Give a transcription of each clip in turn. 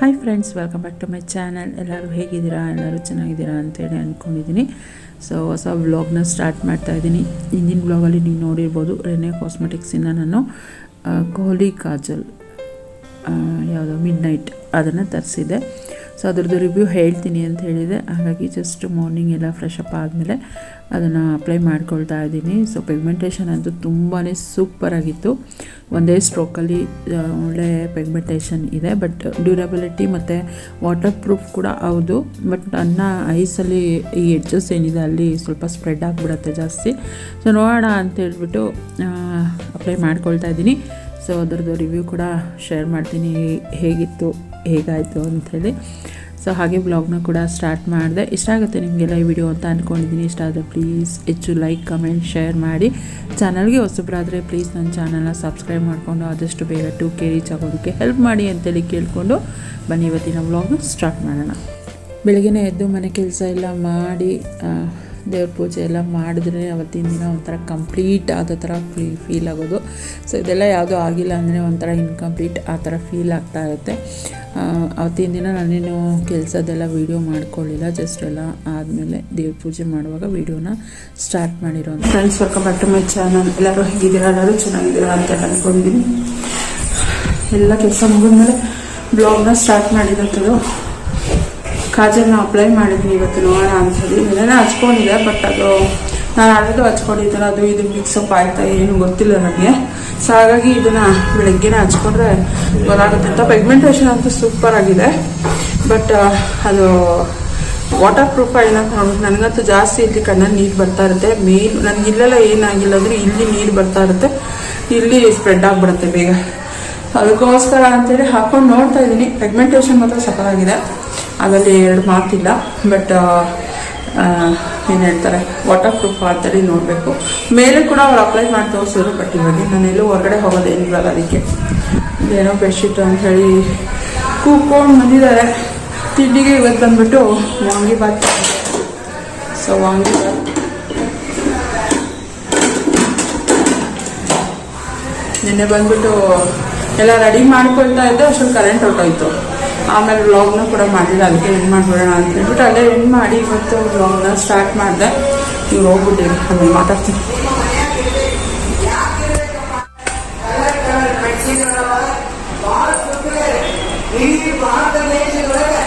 Hi friends welcome back to my channel ಎಲ್ಲರೂ ಹೇಗಿದ್ದೀರಾ? ಎಲ್ಲರೂ ಚೆನ್ನಾಗಿದ್ದೀರಾ ಅಂತೇಳಿ ಅಂದ್ಕೊಂಡಿದ್ದೀನಿ ಸೊ ಹೊಸ ವ್ಲಾಗ್ನ ಸ್ಟಾರ್ಟ್ ಮಾಡ್ತಾ ಇದ್ದೀನಿ. ಹಿಂದಿನ ವ್ಲಾಗಲ್ಲಿ ನೀವು ನೋಡಿರ್ಬೋದು ರೆನೆ ಕಾಸ್ಮೆಟಿಕ್ಸಿಂದ ನಾನು ಕೋಹ್ಲಿ ಕಾಜಲ್ ಯಾವುದೋ ಮಿಡ್ ನೈಟ್ ಅದನ್ನು ತರಿಸಿದ್ದೆ. ಸೊ ಅದ್ರದ್ದು ರಿವ್ಯೂ ಹೇಳ್ತೀನಿ ಅಂತ ಹೇಳಿದೆ. ಹಾಗಾಗಿ ಜಸ್ಟ್ ಮಾರ್ನಿಂಗ್ ಎಲ್ಲ ಫ್ರೆಶ್ ಅಪ್ ಆದಮೇಲೆ ಅದನ್ನು ಅಪ್ಲೈ ಮಾಡ್ಕೊಳ್ತಾ ಇದ್ದೀನಿ. ಸೊ ಪೆಗ್ಮೆಂಟೇಷನ್ ಅಂತೂ ತುಂಬಾ ಸೂಪರಾಗಿತ್ತು ಒಂದೇ ಸ್ಟ್ರೋಕಲ್ಲಿ ಒಳ್ಳೆ ಪೆಗ್ಮೆಂಟೇಷನ್ ಇದೆ. ಬಟ್ ಡ್ಯೂರಬಿಲಿಟಿ ಮತ್ತು ವಾಟರ್ ಪ್ರೂಫ್ ಕೂಡ ಹೌದು. ಬಟ್ ನನ್ನ ಐಸಲ್ಲಿ ಈ ಎಡ್ಜಸ್ ಏನಿದೆ ಅಲ್ಲಿ ಸ್ವಲ್ಪ ಸ್ಪ್ರೆಡ್ ಆಗಿಬಿಡುತ್ತೆ ಜಾಸ್ತಿ. ಸೊ ನೋಡೋಣ ಅಂತ ಹೇಳ್ಬಿಟ್ಟು ಅಪ್ಲೈ ಮಾಡ್ಕೊಳ್ತಾ ಇದ್ದೀನಿ. ಸೊ ಅದರದ್ದು ರಿವ್ಯೂ ಕೂಡ ಶೇರ್ ಮಾಡ್ತೀನಿ, ಹೇಗಿತ್ತು, ಹೇಗಾಯಿತು ಅಂಥೇಳಿ. ಸೊ ಹಾಗೆ ಬ್ಲಾಗ್ನ ಕೂಡ ಸ್ಟಾರ್ಟ್ ಮಾಡಿದೆ. ಇಷ್ಟ ಆಗುತ್ತೆ ನಿಮಗೆಲ್ಲ ಈ ವಿಡಿಯೋ ಅಂತ ಅಂದ್ಕೊಂಡಿದ್ದೀನಿ ಇಷ್ಟ ಆದರೆ ಪ್ಲೀಸ್ ಹೆಚ್ಚು ಲೈಕ್ ಕಮೆಂಟ್ ಶೇರ್ ಮಾಡಿ. ಚಾನಲ್ಗೆ ಹೊಸಬ್ರಾದರೆ ಪ್ಲೀಸ್ ನನ್ನ ಚಾನಲ್ನ ಸಬ್ಸ್ಕ್ರೈಬ್ ಮಾಡಿಕೊಂಡು ಆದಷ್ಟು ಬೇಗ ಟು ಕೆ ರೀಚ್ ಆಗೋದಕ್ಕೆ ಹೆಲ್ಪ್ ಮಾಡಿ ಅಂತೇಳಿ ಕೇಳಿಕೊಂಡು ಬನ್ನಿ ಇವತ್ತಿನ ವ್ಲಾಗ್ನ ಸ್ಟಾರ್ಟ್ ಮಾಡೋಣ. ಬೆಳಗ್ಗೆ ಎದ್ದು ಮನೆ ಕೆಲಸ ಎಲ್ಲ ಮಾಡಿ ದೇವ್ರ ಪೂಜೆ ಎಲ್ಲ ಮಾಡಿದ್ರೆ ಅವತ್ತಿನ ದಿನ ಒಂಥರ ಕಂಪ್ಲೀಟ್ ಆದ ಥರ ಫೀ ಫೀಲ್ ಆಗೋದು. ಸೊ ಇದೆಲ್ಲ ಯಾವುದೂ ಆಗಿಲ್ಲ ಅಂದರೆ ಒಂಥರ ಇನ್ಕಂಪ್ಲೀಟ್ ಆ ಥರ ಫೀಲ್ ಆಗ್ತಾ ಇರುತ್ತೆ. ಅವತ್ತಿನ ದಿನ ನಾನೇನು ಕೆಲಸದೆಲ್ಲ ವೀಡಿಯೋ ಮಾಡ್ಕೊಳ್ಳಿಲ್ಲ. ಜಸ್ಟ್ ಎಲ್ಲ ಆದಮೇಲೆ ದೇವ್ರ ಪೂಜೆ ಮಾಡುವಾಗ ವೀಡಿಯೋನ ಸ್ಟಾರ್ಟ್ ಮಾಡಿರೋ friends welcome back to my channel ಎಲ್ಲರೂ ಹೇಗಿದ್ದೀರಾ? ಎಲ್ಲರೂ ಚೆನ್ನಾಗಿದ್ದೀರಾ ಅಂತ ಅಂದ್ಕೊಂಡಿದ್ದೀನಿ ಎಲ್ಲ ಕೆಲಸ ಮುಗಿದ್ಮೇಲೆ ಬ್ಲಾಗ್ನ ಸ್ಟಾರ್ಟ್ ಮಾಡಿದಂಥದ್ದು ಕಾಜಲ್ನ ಅಪ್ಲೈ ಮಾಡಿದ್ವಿ ಇವತ್ತು ನೋಡೋಣ ಅಂಥೇಳಿ ಏನೇನೋ ಹಚ್ಕೊಂಡಿದೆ ಬಟ್ ಅದು ನಾನು ಆಲ್ರೆಡಿ ಹಚ್ಕೊಂಡಿದ್ದಲ್ಲ ಅದು ಇದು ಮಿಕ್ಸಪ್ ಆಯ್ತಾ ಏನು ಗೊತ್ತಿಲ್ಲ ನನಗೆ. ಸೊ ಹಾಗಾಗಿ ಇದನ್ನ ಬೆಳಗ್ಗೆನೇ ಹಚ್ಕೊಂಡ್ರೆ ಗೊತ್ತಾಗುತ್ತೆ. ಅಂತ ಪೆಗ್ಮೆಂಟೇಷನ್ ಅಂತೂ ಸೂಪರ್ ಆಗಿದೆ. ಬಟ್ ಅದು ವಾಟರ್ ಪ್ರೂಫ್ ಇಲ್ಲ ನನಗಂತೂ ಜಾಸ್ತಿ ಇಲ್ಲಿ ಕಣ್ಣಲ್ಲಿ ನೀರು ಬರ್ತಾ ಇರುತ್ತೆ. ಮೇನ್ ನನಗೆ ಇಲ್ಲೆಲ್ಲ ಏನಾಗಿಲ್ಲ ಅಂದರೆ ಇಲ್ಲಿ ನೀರು ಬರ್ತಾ ಇರುತ್ತೆ. ಇಲ್ಲಿ ಸ್ಪ್ರೆಡ್ ಆಗಿಬಿಡುತ್ತೆ ಬೇಗ. ಅದಕ್ಕೋಸ್ಕರ ಅಂತೇಳಿ ಹಾಕೊಂಡು ನೋಡ್ತಾ ಇದ್ದೀನಿ. ಪೆಗ್ಮೆಂಟೇಷನ್ ಮಾತ್ರ ಸಕ್ಕತ್ತಾಗಿದೆ ಅದರಲ್ಲಿ ಎರಡು ಮಾತಿಲ್ಲ ಬಟ್ ಏನು ಹೇಳ್ತಾರೆ? ವಾಟರ್ ಪ್ರೂಫ್ ಅಂತೇಳಿ ನೋಡಬೇಕು. ಮೇಲೆ ಕೂಡ ಅವ್ರು ಅಪ್ಲೈ ಮಾಡಿ ತೋರಿಸಿದ್ರು ಬಟ್ ಇವಾಗ ನಾನು ಎಲ್ಲೂ ಹೊರಗಡೆ ಹೋಗೋದೇನಿಲ್ಲ ಅದಕ್ಕೆ. ಏನೋ ಬೆಡ್ಶೀಟ್ ಅಂತ ಹೇಳಿ ಬಂದಿದ್ದಾರೆ. ತಿಂಡಿಗೆ ಇವತ್ತು ಬಂದ್ಬಿಟ್ಟು ವಾಂಗಿಬಾತ್ ಸೊ ವಾಂಗಿಬಾತ್ ನಿನ್ನೆ ಬಂದ್ಬಿಟ್ಟು ಎಲ್ಲ ರೆಡಿ ಮಾಡ್ಕೊಳ್ತಾ ಇದ್ದೆ, ಅಷ್ಟೊಂದು ಕರೆಂಟ್ ಹೊರಟೋಯ್ತು. ಆಮೇಲೆ ವ್ಲಾಗ್ನು ಕೂಡ ಮಾಡಿಲ್ಲ ಅದಕ್ಕೆ ಎಂಡ್ ಮಾಡಿಬಿಡೋಣ ಅಂತ ಹೇಳ್ಬಿಟ್ಟು ಅಲ್ಲೇ ಎಂಡ್ ಮಾಡಿ ಇವತ್ತು ವ್ಲಾಗ್ನ ಸ್ಟಾರ್ಟ್ ಮಾಡಿದೆ. ಇವ್ರು ಹೋಗ್ಬಿಟ್ಟಿರಿ ಆಮೇಲೆ ಮಾತಾಡ್ತೀನಿ. ಭಾರತ ದೇಶದೊಳಗೆ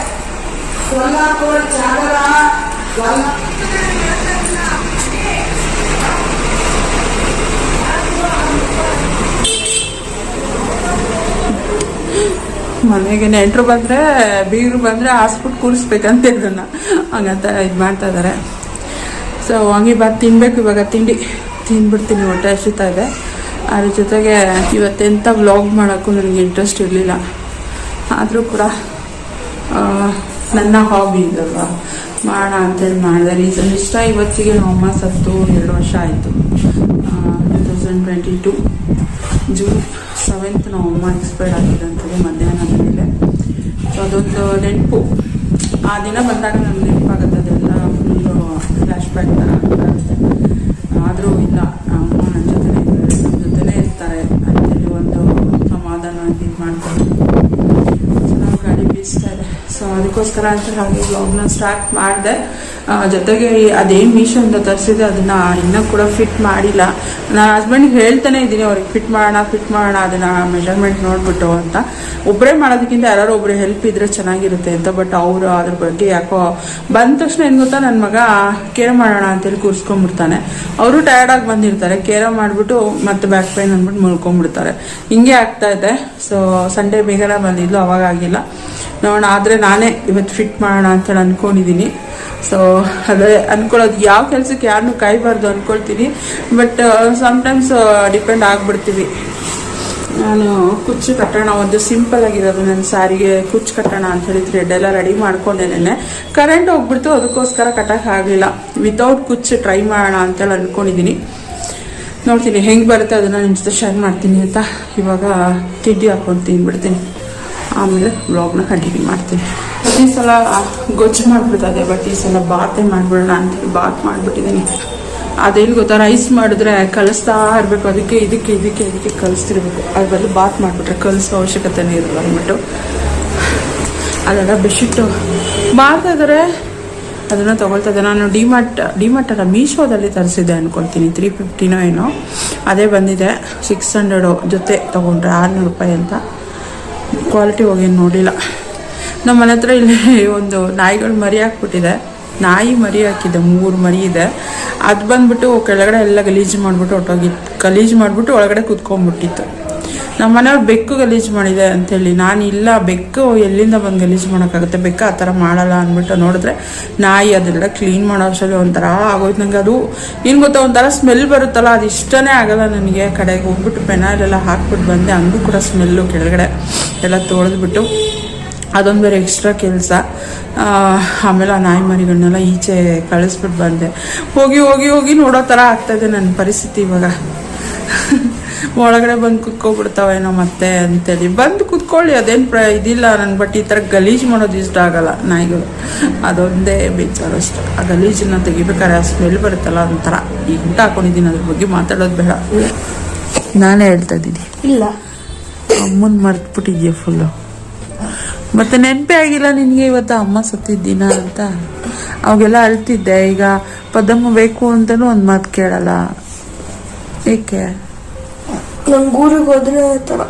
ಮನೆಗೆ ನೆಂಟರು ಬಂದರೆ, ಬೀಗರು ಬಂದರೆ ಹಾಸ್ಬಿಟ್ಟು ಕೂರಿಸ್ಬೇಕಂತ ಇದನ್ನ ಹಂಗಂತ ಇದು ಮಾಡ್ತಾ ಇದ್ದಾರೆ ಸೊ ಬಾತ್ ತಿನ್ನಬೇಕು ಇವಾಗ. ತಿಂಡಿ ತಿಂದ್ಬಿಡ್ತೀನಿ ಹೊಟ್ಟೆ ಹಸಿತಾ ಇದೆ. ಅದ್ರ ಜೊತೆಗೆ ಇವತ್ತೆಂಥ ವ್ಲಾಗ್ ಮಾಡೋಕ್ಕೂ ನನಗೆ ಇಂಟ್ರೆಸ್ಟ್ ಇರಲಿಲ್ಲ. ಆದರೂ ಕೂಡ ನನ್ನ ಹಾಬಿ ಇದಲ್ವಾ? ಮಾಡೋಣ ಅಂತೇಳಿ ಮಾಡಿದೆ. ರೀಸನ್ ಇಷ್ಟ, ಇವತ್ತಿಗೆ ನಮ್ಮ ಅಮ್ಮ ಸತ್ತು, ಎರಡು ವರ್ಷ ಆಯಿತು. Two thousand twenty two June seventh ನಮ್ಮ ಅಮ್ಮ ಎಕ್ಸ್ಪೈರ್ಡ್ ಆಗಿದ್ದಂಥದ್ದು ಮಧ್ಯಾಹ್ನ ಮೇಲೆ. ಸೊ ಅದೊಂದು ನೆನಪು. ಆ ದಿನ ಬಂದಾಗ ನನಗೆ ನೆನಪಾಗುತ್ತೆ ಅದೆಲ್ಲ ಫುಲ್ಲು ಫ್ಲ್ಯಾಶ್ ಬ್ಯಾಕ್ ಥರ ಆಗುತ್ತೆ ಆದರೂ ಇಲ್ಲ ಅಮ್ಮ ನನ್ನ ಜೊತೆನೇ ಇದ್ದಾರೆ ನನ್ನ ಜೊತೆನೇ ಇರ್ತಾರೆ ಅಂತೇಳಿ ಒಂದು ಸಮಾಧಾನ ಇದು ಮಾಡ್ಕೊಂಡು ಚೆನ್ನಾಗಿ ಗಾಳಿ ಬೀಸ್ತಾ ಇದೆ ಸೊ ಅದಕ್ಕೋಸ್ಕರ ಅಂತ ಹಾಗೆ ವ್ಲಾಗ್ನ ಸ್ಟಾರ್ಟ್ ಮಾಡಿದೆ. ಜೊತೆಗೆ ಅದೇನು ಮೀಶೋಯಿಂದ ತರಿಸಿದೆ, ಅದನ್ನು ಇನ್ನೂ ಕೂಡ ಫಿಟ್ ಮಾಡಿಲ್ಲ. ನಾನು ಹಸ್ಬೆಂಡಿಗೆ ಹೇಳ್ತಾನೆ ಇದ್ದೀನಿ, ಅವ್ರಿಗೆ ಫಿಟ್ ಮಾಡೋಣ ಫಿಟ್ ಮಾಡೋಣ, ಅದನ್ನು ಮೆಷರ್ಮೆಂಟ್ ನೋಡ್ಬಿಟ್ಟು ಅಂತ. ಒಬ್ಬರೇ ಮಾಡೋದಕ್ಕಿಂತ ಯಾರು ಒಬ್ಬರು ಹೆಲ್ಪ್ ಇದ್ರೆ ಚೆನ್ನಾಗಿರುತ್ತೆ ಅಂತ ಬಟ್ ಅವರು ಅದ್ರ ಬಗ್ಗೆ ಯಾಕೋ ಬಂದ ತಕ್ಷಣ ಏನು ಗೊತ್ತಾ ನನ್ನ ಮಗ ಕೇರ್ ಮಾಡೋಣ ಅಂತೇಳಿ ಕೂರಿಸ್ಕೊಂಡ್ಬಿಡ್ತಾನೆ. ಅವರು ಟಯರ್ಡಾಗಿ ಬಂದಿರ್ತಾರೆ ಕೇರ ಮಾಡಿಬಿಟ್ಟು ಮತ್ತೆ ಬ್ಯಾಕ್ ಪೈನ್ ಅಂದ್ಬಿಟ್ಟು ಮುಳ್ಕೊಂಡ್ಬಿಡ್ತಾರೆ. ಹಿಂಗೆ ಆಗ್ತಾ ಇದೆ. ಸೊ ಸಂಡೇ ಬೇಗನೆ ಬಂದಿದ್ಲು, ಅವಾಗ ಆಗಿಲ್ಲ. ನೋಡೋಣ, ಆದರೆ ನಾನೇ ಇವತ್ತು ಫಿಟ್ ಮಾಡೋಣ ಅಂತೇಳಿ ಅಂದ್ಕೊಂಡಿದ್ದೀನಿ ಸೊ ಅದೇ ಅಂದ್ಕೊಳ್ಳೋದು ಯಾವ ಕೆಲಸಕ್ಕೆ ಯಾರನ್ನೂ ಕಾಯಬಾರ್ದು ಅಂದ್ಕೊಳ್ತೀನಿ ಬಟ್ ಸಮ್ಟೈಮ್ಸ್ ಡಿಪೆಂಡ್ ಆಗಿಬಿಡ್ತೀವಿ. ನಾನು ಕುಚ್ಚು ಕಟ್ಟೋಣ, ಒಂದು ಸಿಂಪಲ್ ಆಗಿರೋದು ನನ್ನ ಸಾರಿಗೆ ಕುಚ್ಚು ಕಟ್ಟೋಣ ಅಂತ ಹೇಳಿ ಥ್ರೆಡ್ ಎಲ್ಲ ರೆಡಿ ಮಾಡ್ಕೊಂಡೆ ನೆನ್ನೆ. ಕರೆಂಟ್ ಹೋಗ್ಬಿಡ್ತು, ಅದಕ್ಕೋಸ್ಕರ ಕಟ್ಟಕ್ಕೆ ಆಗಲಿಲ್ಲ. ವಿತೌಟ್ ಕುಚ್ಚು ಟ್ರೈ ಮಾಡೋಣ ಅಂತೇಳಿ ಅನ್ಕೊಂಡಿದ್ದೀನಿ ನೋಡ್ತೀನಿ, ಹೆಂಗೆ ಬರುತ್ತೆ ಅದನ್ನು ನಿಮ್ಮ ಜೊತೆ ಶೇರ್ ಮಾಡ್ತೀನಿ ಅಂತ ಇವಾಗ ತಿಂಡಿ ಹಾಕೊಂಡು ತಿಂದ್ಬಿಡ್ತೀನಿ ಆಮೇಲೆ ಬ್ಲಾಗ್ನ ಕಂಟಿನ್ಯೂ ಮಾಡ್ತೀನಿ. ಪ್ರತಿ ಸಲ ಗೊಜ್ಜು ಮಾಡಿಬಿಡ್ತದೆ ಬಟ್ ಈ ಸಲ ಬಾತೆ ಮಾಡಿಬಿಡೋಣ ಅಂತೇಳಿ ಬಾತ್ ಮಾಡಿಬಿಟ್ಟಿದ್ದೀನಿ ಅದೇನು ಗೊತ್ತಾ? ರೈಸ್ ಮಾಡಿದ್ರೆ ಕಲಿಸ್ತಾ ಇರಬೇಕು. ಅದಕ್ಕೆ ಇದಕ್ಕೆ ಇದಕ್ಕೆ ಇದಕ್ಕೆ ಕಲಿಸ್ತಿರ್ಬೇಕು. ಅದ್ರ ಬದಲು ಬಾತ್ ಮಾಡಿಬಿಟ್ರೆ ಕಲಿಸೋ ಅವಶ್ಯಕತೆನೇ ಇರಲ್ಲ ಅಂದ್ಬಿಟ್ಟು ಅದೆಲ್ಲ ಬೆಡ್ಶೀಟು ಮಾಡ್ತಾಯಿದ್ರೆ ಅದನ್ನು ತೊಗೊಳ್ತಾ ಇದ್ದೆ. ನಾನು ಡಿಮಾರ್ಟ್ ಡಿಮಾರ್ಟ್ ಅಲ್ಲ ಮೀಶೋದಲ್ಲಿ ತರಿಸಿದ್ದೆ ಅಂದ್ಕೊಳ್ತೀನಿ ತ್ರೀ ಫಿಫ್ಟಿನೋ ಏನೋ ಅದೇ ಬಂದಿದೆ. ಸಿಕ್ಸ್ ಹಂಡ್ರೆಡು ಜೊತೆ ತೊಗೊಂಡ್ರೆ ಆರುನೂರು ರೂಪಾಯಿ ಅಂತ. ಕ್ವಾಲಿಟಿ ಹೋಗೇನು ನೋಡಿಲ್ಲ. ನಮ್ಮ ಮನೆ ಹತ್ರ ಇಲ್ಲಿ ಒಂದು ನಾಯಿಗಳು ಮರಿ ಹಾಕ್ಬಿಟ್ಟಿದೆ. ನಾಯಿ ಮರಿ ಹಾಕಿದೆ, ಮೂರು ಮರಿ ಇದೆ. ಅದು ಬಂದ್ಬಿಟ್ಟು ಕೆಳಗಡೆ ಎಲ್ಲ ಗಲೀಜು ಮಾಡಿಬಿಟ್ಟು ಹೊಟ್ಟೋಗಿತ್ತು ಗಲೀಜು ಮಾಡಿಬಿಟ್ಟು ಒಳಗಡೆ ಕುತ್ಕೊಂಡ್ಬಿಟ್ಟಿತ್ತು. ನಮ್ಮ ಮನೆಯವ್ರು ಬೆಕ್ಕು ಗಲೀಜು ಮಾಡಿದೆ ಅಂತೇಳಿ. ನಾನು ಇಲ್ಲ, ಬೆಕ್ಕು ಎಲ್ಲಿಂದ ಬಂದು ಗಲೀಜು ಮಾಡೋಕ್ಕಾಗುತ್ತೆ? ಬೆಕ್ಕು ಆ ಥರ ಮಾಡಲ್ಲ ಅಂದ್ಬಿಟ್ಟು ನೋಡಿದ್ರೆ ನಾಯಿ ಅದೆಲ್ಲ ಕ್ಲೀನ್ ಮಾಡೋ ಅಷ್ಟರಲ್ಲಿ ಒಂಥರ ಆಗೋಯ್ತು. ನನಗೆ ಅದು, ಏನು ಗೊತ್ತಾ, ಒಂಥರ ಸ್ಮೆಲ್ ಬರುತ್ತಲ್ಲ, ಅದು ಇಷ್ಟನೇ ಆಗಲ್ಲ ನನಗೆ. ಕಡೆಗೆ ಹೋಗ್ಬಿಟ್ಟು ಪೆನಾಲೆಲ್ಲ ಹಾಕ್ಬಿಟ್ಟು ಬಂದೆ. ಹಂಗೂ ಕೂಡ ಸ್ಮೆಲ್ಲು ಕೆಳಗಡೆ ಎಲ್ಲ ತೊಳೆದ್ಬಿಟ್ಟು. ಅದೊಂದು ಬೇರೆ ಎಕ್ಸ್ಟ್ರಾ ಕೆಲಸ. ಆಮೇಲೆ ಆ ನಾಯಿ ಮರಿಗಳನ್ನೆಲ್ಲ ಈಚೆ ಕಳಿಸ್ಬಿಟ್ಟು ಬಂದೆ. ಹೋಗಿ ಹೋಗಿ ಹೋಗಿ ನೋಡೋ ಥರ ಆಗ್ತಾಯಿದೆ ನನ್ನ ಪರಿಸ್ಥಿತಿ ಇವಾಗ. ಒಳಗಡೆ ಬಂದು ಕುತ್ಕೊಬಿಡ್ತಾವೇನೋ ಮತ್ತೆ ಅಂತೇಳಿ. ಬಂದು ಕುತ್ಕೊಳ್ಳಿ ಅದೇನು ಪ್ರ ಇದಿಲ್ಲ ನನ್ನ ಬಟ್ ಈ ಥರ ಗಲೀಜು ಮಾಡೋದು ಇಷ್ಟ ಆಗಲ್ಲ ನಾಯಿಗಳು. ಅದೊಂದೇ ಬೇಜಾರು ಅಷ್ಟೆ. ಆ ಗಲೀಜನ್ನ ತೆಗಿಬೇಕಾದ್ರೆ ಆ ಸ್ಮೆಲ್ ಬರುತ್ತಲ್ಲ ಒಂಥರ. ಈ ಊಟ ಹಾಕೊಂಡಿದ್ದೀನಿ ಅದ್ರ ಬಗ್ಗೆ ಮಾತಾಡೋದು ಬೇಡ. ನಾನೇ ಹೇಳ್ತಾ ಇದ್ದೀನಿ. ಇಲ್ಲ. ಅಮ್ಮನ ಮರ್ತ್ಬಿಟ್ಟಿದ್ಯಾ ಫುಲ್ಲು ಮತ್ತೆ ನೆನಪೇ ಆಗಿಲ್ಲ ನಿನಗೆ ಇವತ್ತು ಅಮ್ಮ ಸತ್ತಿದ್ದೀನ ಅಂತ. ಅವಾಗೆಲ್ಲ ಅಳ್ತಿದ್ದೆ. ಈಗ ಪದಮ್ಮ ಬೇಕು ಅಂತಲೂ ಒಂದು ಮಾತು ಕೇಳಲ್ಲ. ಏಕೆ? ನಂಗೆ ಊರಿಗೆ ಹೋದ್ರೆ ಆ ಥರ.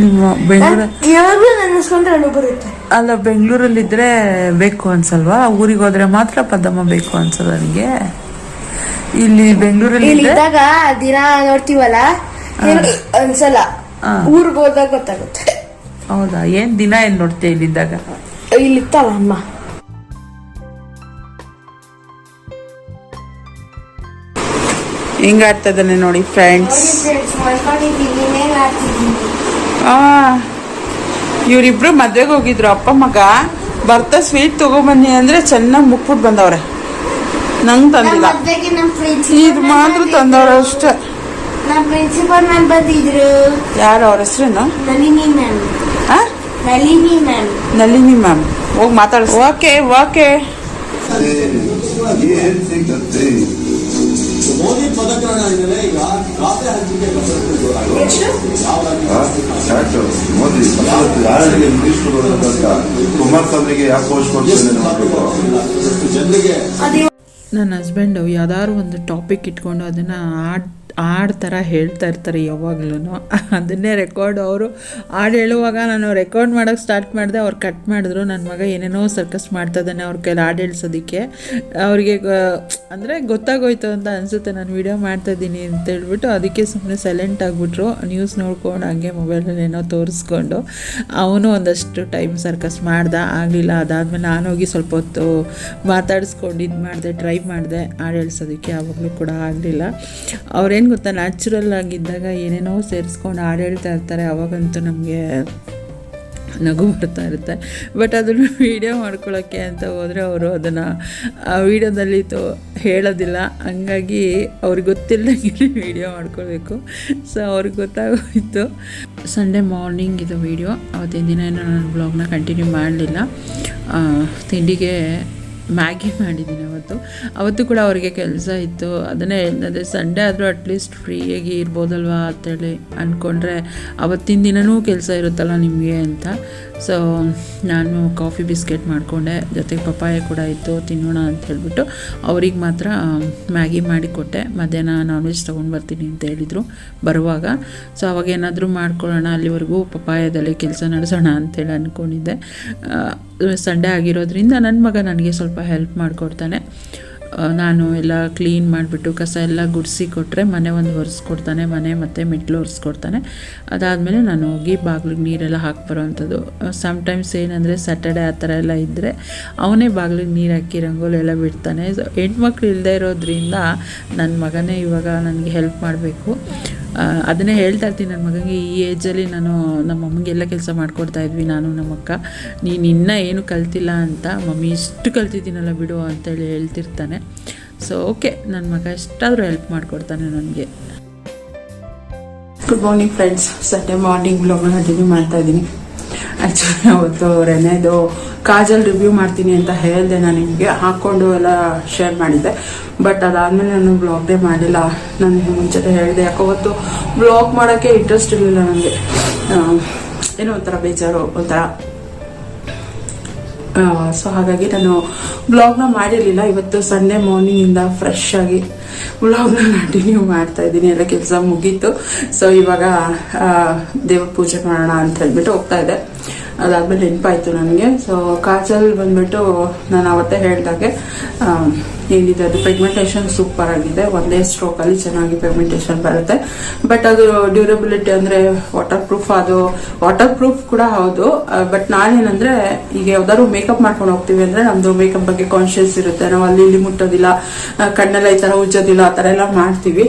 ನಿಮ್ಮ ಬೆಂಗಳೂರು ಯಾವಾಗಲೂ ನೆನೆಸ್ಕೊಂಡ್ರೆ ಬರುತ್ತೆ. ಅಲ್ಲ ಬೇಕು ಅನ್ಸಲ್ವಾ? ಊರಿಗೆ ಹೋದ್ರೆ ಮಾತ್ರ ಪದಮ್ಮ ಬೇಕು ಅನ್ಸಲ್ಲ ನನಗೆ ಇಲ್ಲಿ ಬೆಂಗಳೂರಲ್ಲಿ ಇಲ್ಲಿ ಇದ್ದಾಗ ದಿನ ನೋಡ್ತೀವಲ್ಲ? ಒಂದ್ಸಲ ಅನ್ಸಲ್ಲ. ಊರಿಗೆ ಹೋದಾಗ ಗೊತ್ತಾಗುತ್ತೆ. ಹೌದಾ? ಏನ್ ದಿನ ಏನ್ ನೋಡ್ತೀಯ ಇಲ್ಲಿದ್ದಾಗ? ಇಲ್ಲಿ ಇತ್ತಲ್ಲ ಅಮ್ಮ. ಹಿಂಗ ಆಗ್ತದನೆ ನೋಡಿ ಫ್ರೆಂಡ್ಸ್ ಆ ಇವರಿಬ್ರು ಮದ್ವೆಗೆ ಹೋಗಿದ್ರು ಅಪ್ಪ ಮಗ. ಬರ್ತಾ ಸ್ವೀಟ್ ತಗೊಬನ್ನಿ ಅಂದ್ರೆ ಚೆನ್ನಾಗಿ ಮುಕ್ಬಿಟ್ಟು ಬಂದವ್ರೆ. ನಂಗೆ ತಂದಿಲ್ಲ. ಇದು ಮಾತ್ರ ತಂದವ್ರೆ ಅಷ್ಟೇ. ನಮ್ಮ ಪ್ರಿನ್ಸಿಪಲ್ ಮ್ಯಾಮ್ ಬಂದಿದ್ರು. ಯಾರು ಅವ್ರ ಹೆಸ್ರೇನು? ನಳಿನಿ ಮ್ಯಾಮ್ ಆ? ನಳಿನಿ ಮ್ಯಾಮ್ ನಳಿನಿ ಮ್ಯಾಮ್ ಹೋಗಿ ಮಾತಾಡ್ಸ. ಓಕೆ ಓಕೆ ಏನ್ ಸಿಗುತ್ತೆ? ಮೋದಿ ಪದಗ್ರಹಣ ಆದ್ಮೇಲೆ ಈಗ ಖಾತೆ ಹಂಚಿಕೆ ಜೋರಾಗಿದೆ. ಮೋದಿ. ಯಾರಿಗೆ ಕುಮಾರಸ್ವಾಮಿಗೆ ಯಾಕೆ ಜನರಿಗೆ ನನ್ನ ಹಸ್ಬೆಂಡು ಯಾವ್ದಾದ್ರು ಒಂದು ಟಾಪಿಕ್ ಇಟ್ಕೊಂಡು ಅದನ್ನು ಆಡ್ ಹಾಡ್ ಥರ ಹೇಳ್ತಾ ಇರ್ತಾರೆ ಯಾವಾಗ್ಲೂ ಅದನ್ನೇ ರೆಕಾರ್ಡ್ ಅವರು ಹಾಡು ಹೇಳುವಾಗ ನಾನು ರೆಕಾರ್ಡ್ ಮಾಡೋಕ್ಕೆ ಸ್ಟಾರ್ಟ್ ಮಾಡಿದೆ ಅವ್ರು ಕಟ್ ಮಾಡಿದ್ರು. ನನ್ನ ಮಗ ಏನೇನೋ ಸರ್ಕಸ್ ಮಾಡ್ತಾ ಇದ್ದಾನೆ ಅವ್ರ ಕೈಲಿ ಹಾಡು ಹೇಳ್ಸೋದಕ್ಕೆ. ಅವ್ರಿಗೆ ಅಂದರೆ ಗೊತ್ತಾಗೋಯ್ತು ಅಂತ ಅನಿಸುತ್ತೆ. ನಾನು ವೀಡಿಯೋ ಅಂತ ಹೇಳ್ಬಿಟ್ಟು ಅದಕ್ಕೆ ಸುಮ್ಮನೆ ಸೈಲೆಂಟ್ ಆಗಿಬಿಟ್ರು. ನ್ಯೂಸ್ ನೋಡ್ಕೊಂಡು ಹಂಗೆ ಮೊಬೈಲಲ್ಲಿ ಏನೋ ತೋರಿಸ್ಕೊಂಡು ಅವನು ಒಂದಷ್ಟು ಟೈಮ್ ಸರ್ಕಸ್ ಮಾಡ್ದ, ಆಗಲಿಲ್ಲ. ಅದಾದಮೇಲೆ ನಾನು ಹೋಗಿ ಸ್ವಲ್ಪ ಹೊತ್ತು ಮಾತಾಡಿಸ್ಕೊಂಡು ಇದು ಮಾಡಿದೆ ಟ್ರೈ ಮಾಡಿದೆ. ಹಾಡು ಹೇಳ್ಸೋದಕ್ಕೆ ಆವಾಗಲೂ ಕೂಡ ಆಗಲಿಲ್ಲ. ಅವ್ರೇನು ಗೊತ್ತಾ ನ್ಯಾಚುರಲ್ ಆಗಿದ್ದಾಗ ಏನೇನೋ ಸೇರಿಸ್ಕೊಂಡು ಹಾಡು ಹೇಳ್ತಾ ಇರ್ತಾರೆ. ಅವಾಗಂತೂ ನಮಗೆ ನಗು ಬರ್ತಾ ಇರುತ್ತೆ. ಬಟ್ ಅದನ್ನು ವೀಡಿಯೋ ಮಾಡ್ಕೊಳ್ಳೋಕ್ಕೆ ಅಂತ ಹೋದರೆ ಅವರು ಅದನ್ನು, ಆ ವೀಡಿಯೋದಲ್ಲಿ ತೋ, ಹೇಳೋದಿಲ್ಲ. ಹಂಗಾಗಿ ಅವ್ರಿಗೆ ಗೊತ್ತಿಲ್ಲದಂಗೆ ವೀಡಿಯೋ ಮಾಡ್ಕೊಳ್ಬೇಕು. ಸೊ ಅವ್ರಿಗೆ ಗೊತ್ತಾಗೋಯಿತು. ಸಂಡೇ ಮಾರ್ನಿಂಗ್ ಇದು ವೀಡಿಯೋ ಅವತ್ತಿನ ದಿನ ಏನೋ ನಾನು ಬ್ಲಾಗ್ನ ಕಂಟಿನ್ಯೂ ಮಾಡಲಿಲ್ಲ. ತಿಂಡಿಗೆ ಮ್ಯಾಗಿ ಮಾಡಿದ್ದೀನಿ ಅವತ್ತು. ಅವತ್ತು ಕೂಡ ಅವರಿಗೆ ಕೆಲಸ ಇತ್ತು. ಅದನ್ನೇ ಹೇಳಿದೆ ಸಂಡೇ ಆದರೂ ಅಟ್ಲೀಸ್ಟ್ ಫ್ರೀಯಾಗಿ ಇರ್ಬೋದಲ್ವಾ ಅಂತೇಳಿ ಅಂದ್ಕೊಂಡ್ರೆ ಅವತ್ತಿನ ದಿನವೂ ಕೆಲಸ ಇರುತ್ತಲ್ಲ ನಿಮಗೆ ಅಂತ. ಸೊ ನಾನು ಕಾಫಿ ಬಿಸ್ಕೆಟ್ ಮಾಡಿಕೊಂಡೆ. ಜೊತೆಗೆ ಪಪ್ಪಾಯ ಕೂಡ ಇತ್ತು, ತಿನ್ನೋಣ ಅಂತ ಹೇಳಿಬಿಟ್ಟು ಅವ್ರಿಗೆ ಮಾತ್ರ ಮ್ಯಾಗಿ ಮಾಡಿಕೊಟ್ಟೆ ಮಧ್ಯಾಹ್ನ ನಾನ್ ವೆಜ್ ತೊಗೊಂಡು ಬರ್ತೀನಿ ಅಂತ ಹೇಳಿದರು ಬರುವಾಗ. ಸೊ ಅವಾಗ ಏನಾದರೂ ಮಾಡ್ಕೊಳ್ಳೋಣ, ಅಲ್ಲಿವರೆಗೂ ಪಪ್ಪಾಯದಲ್ಲಿ ಕೆಲಸ ನಡೆಸೋಣ ಅಂತೇಳಿ ಅಂದ್ಕೊಂಡಿದ್ದೆ ಸಂಡೇ ಆಗಿರೋದ್ರಿಂದ ನನ್ನ ಮಗ ನನಗೆ ಸ್ವಲ್ಪ ಹೆಲ್ಪ್ ಮಾಡಿಕೊಡ್ತಾನೆ. ನಾನು ಎಲ್ಲ ಕ್ಲೀನ್ ಮಾಡಿಬಿಟ್ಟು ಕಸ ಎಲ್ಲ ಗುಡಿಸಿ ಕೊಟ್ಟರೆ ಮನೆ ಒಂದು ಒರೆಸ್ಕೊಡ್ತಾನೆ, ಮನೆ ಮತ್ತು ಮೆಟ್ಲು ಒರೆಸ್ಕೊಡ್ತಾನೆ. ಅದಾದಮೇಲೆ ನಾನು ಹೋಗಿ ಬಾಗಿಲಿಗೆ ನೀರೆಲ್ಲ ಹಾಕಿ ಬರೋವಂಥದ್ದು ಸಮ್ಟೈಮ್ಸ್ ಏನಂದರೆ ಸ್ಯಾಟರ್ಡೆ ಆ ಥರ ಎಲ್ಲ ಇದ್ದರೆ ಅವನೇ ಬಾಗಿಲಿಗೆ ನೀರು ಹಾಕಿ ರಂಗೋಲಿ ಎಲ್ಲ ಬಿಡ್ತಾನೆ. ಹೆಣ್ಮಕ್ಳು ಇಲ್ಲದೆ ಇರೋದ್ರಿಂದ ನನ್ನ ಮಗನೇ ಇವಾಗ ನನಗೆ ಹೆಲ್ಪ್ ಮಾಡಬೇಕು. ಅದನ್ನೇ ಹೇಳ್ತಾ ಇರ್ತೀನಿ ನನ್ನ ಮಗನಿಗೆ. ಈ ಏಜಲ್ಲಿ ನಾನು ನಮ್ಮ ಅಮ್ಮಂಗೆಲ್ಲ ಕೆಲಸ ಮಾಡ್ಕೊಡ್ತಾ ಇದ್ವಿ, ನಾನು ನಮ್ಮಕ್ಕ ನೀನು ಇನ್ನೂ ಏನು ಕಲ್ತಿಲ್ಲ ಅಂತ ಮಮ್ಮಿ ಇಷ್ಟು ಕಲ್ತಿದ್ದೀನಲ್ಲ ಬಿಡು ಅಂತೇಳಿ ಹೇಳ್ತಿರ್ತಾನೆ. ಸೊ ಓಕೆ ನನ್ನ ಮಗ ಎಷ್ಟಾದರೂ ಹೆಲ್ಪ್ ಮಾಡಿಕೊಡ್ತಾನೆ ನನಗೆ. Good morning friends Sunday morning blog ಮಾಡ್ತಾ ಇದ್ದೀನಿ. ಆ್ಯಕ್ಚುಲಿ ಅವತ್ತು ರೆನೆದು ಕಾಜಲ್ ರಿವ್ಯೂ ಮಾಡ್ತೀನಿ ಅಂತ ಹೇಳಿದೆ ನಾನು ನಿಮಗೆ. ಹಾಕ್ಕೊಂಡು ಎಲ್ಲ ಶೇರ್ ಮಾಡಿದ್ದೆ. ಬಟ್ ಅದಾದಮೇಲೆ ನಾನು ಬ್ಲಾಗೇ ಮಾಡಿಲ್ಲ. ನಾನು ಮುಂಚೆ ಹೇಳಿದೆ. ಯಾಕೋ ಅವತ್ತು ಬ್ಲಾಗ್ ಮಾಡೋಕ್ಕೆ ಇಂಟ್ರೆಸ್ಟ್ ಇರಲಿಲ್ಲ ನನಗೆ. ಏನೋ ಒಂಥರ ಬೇಜಾರು, ಒಂಥರ ಸೊ ಹಾಗಾಗಿ ನಾನು ಬ್ಲಾಗ್ನ ಮಾಡಿರಲಿಲ್ಲ. ಇವತ್ತು ಸಂಡೇ ಮಾರ್ನಿಂಗಿಂದ ಫ್ರೆಶ್ ಆಗಿ ಬ್ಲಾಗ್ನ ಕಂಟಿನ್ಯೂ ಮಾಡ್ತಾ ಇದ್ದೀನಿ. ಎಲ್ಲ ಕೆಲಸ ಮುಗೀತು. ಸೊ ಇವಾಗ ದೇವ ದೇವ್ರ ಪೂಜೆ ಮಾಡೋಣ ಅಂತ ಹೇಳ್ಬಿಟ್ಟು ಹೋಗ್ತಾ ಇದೆ ಅದಾದ್ಮೇಲೆ ನೆನಪಾಯ್ತು ನನಗೆ. ಸೊ ಕಾಜಲ್ ಬಂದ್ಬಿಟ್ಟು ನಾನು ಅವತ್ತೇ ಹೇಳ್ದಾಗೆ ಏನಿದೆ ಅದು ಪೆಗ್ಮೆಂಟೇಷನ್ ಸೂಪರ್ ಆಗಿದೆ ಒಂದೇ ಸ್ಟ್ರೋಕ್ ಅಲ್ಲಿ ಚೆನ್ನಾಗಿ ಪೆಗ್ಮೆಂಟೇಷನ್ ಬರುತ್ತೆ. ಬಟ್ ಅದು ಡ್ಯೂರಬಿಲಿಟಿ ಅಂದ್ರೆ ವಾಟರ್ ಪ್ರೂಫ್ ಅದು. ವಾಟರ್ ಪ್ರೂಫ್ ಕೂಡ ಹೌದು. ಬಟ್ ನಾನೇನಂದ್ರೆ ಈಗ ಯಾವ್ದಾದ್ರು ಮೇಕಪ್ ಮಾಡ್ಕೊಂಡು ಹೋಗ್ತೀವಿ ಅಂದ್ರೆ ನಮ್ದು ಮೇಕಪ್ ಬಗ್ಗೆ ಕಾನ್ಶಿಯಸ್ ಇರುತ್ತೆ. ನಾವು ಅಲ್ಲಿ ಇಲ್ಲಿ ಮುಟ್ಟೋದಿಲ್ಲ. ಕಣ್ಣೆಲ್ಲ ಈ ತರ ಉಜ್ಜೋದಿಲ್ಲ, ಆ ತರ ಎಲ್ಲ ಮಾಡ್ತೀವಿ.